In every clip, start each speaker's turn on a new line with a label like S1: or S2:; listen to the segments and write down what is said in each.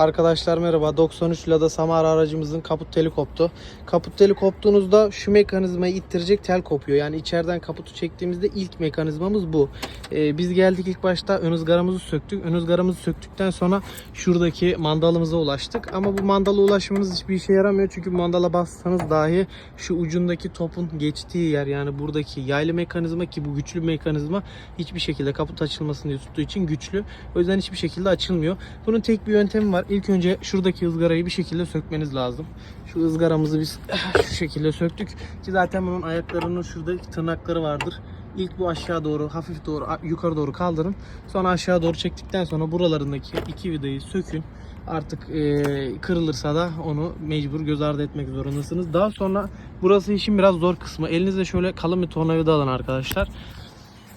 S1: Arkadaşlar merhaba. 93 Lada Samara aracımızın kaput teli koptu. Kaput teli koptuğunuzda şu mekanizmayı ittirecek tel kopuyor. Yani içeriden kaputu çektiğimizde ilk mekanizmamız bu. Ee, biz geldik ilk başta ön ızgaramızı söktük. Ön ızgaramızı söktükten sonra şuradaki mandalımıza ulaştık. Ama bu mandala ulaşmanız hiçbir işe yaramıyor. Çünkü mandala bassanız dahi şu ucundaki topun geçtiği yer yani buradaki yaylı mekanizma ki bu güçlü mekanizma hiçbir şekilde kaput açılmasın diye tuttuğu için güçlü. O yüzden hiçbir şekilde açılmıyor. Bunun tek bir yöntemi var. İlk önce şuradaki ızgarayı bir şekilde sökmeniz lazım. Şu ızgaramızı biz şu şekilde söktük. Ki zaten bunun ayaklarının şurada tırnakları vardır. İlk bu aşağı doğru hafif doğru yukarı doğru kaldırın. Sonra aşağı doğru çektikten sonra buralarındaki iki vidayı sökün. Artık eee, kırılırsa da onu mecbur göz ardı etmek zorundasınız. Daha sonra burası işin biraz zor kısmı. Elinizde şöyle kalın bir tornavida alın arkadaşlar.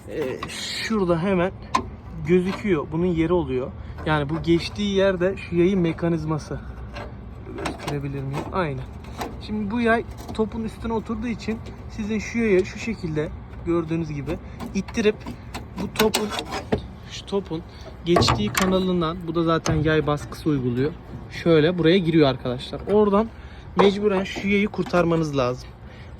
S1: Eee, şurada hemen gözüküyor. Bunun yeri oluyor. Yani bu geçtiği yerde şu yayın mekanizması. Gösterebilir miyim? Aynen. Şimdi bu yay topun üstüne oturduğu için sizin şu yayı şu şekilde gördüğünüz gibi ittirip bu topun şu topun geçtiği kanalından bu da zaten yay baskısı uyguluyor. Şöyle buraya giriyor arkadaşlar. Oradan mecburen şu yayı kurtarmanız lazım.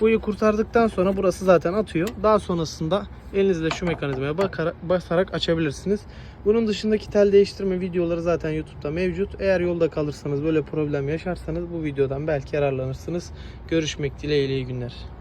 S1: Yayı kurtardıktan sonra burası zaten atıyor. Daha sonrasında elinizle şu mekanizmaya bakarak, basarak açabilirsiniz. Bunun dışındaki tel değiştirme videoları zaten YouTube'da mevcut. Eğer yolda kalırsanız böyle problem yaşarsanız bu videodan belki yararlanırsınız. Görüşmek dileğiyle iyi günler.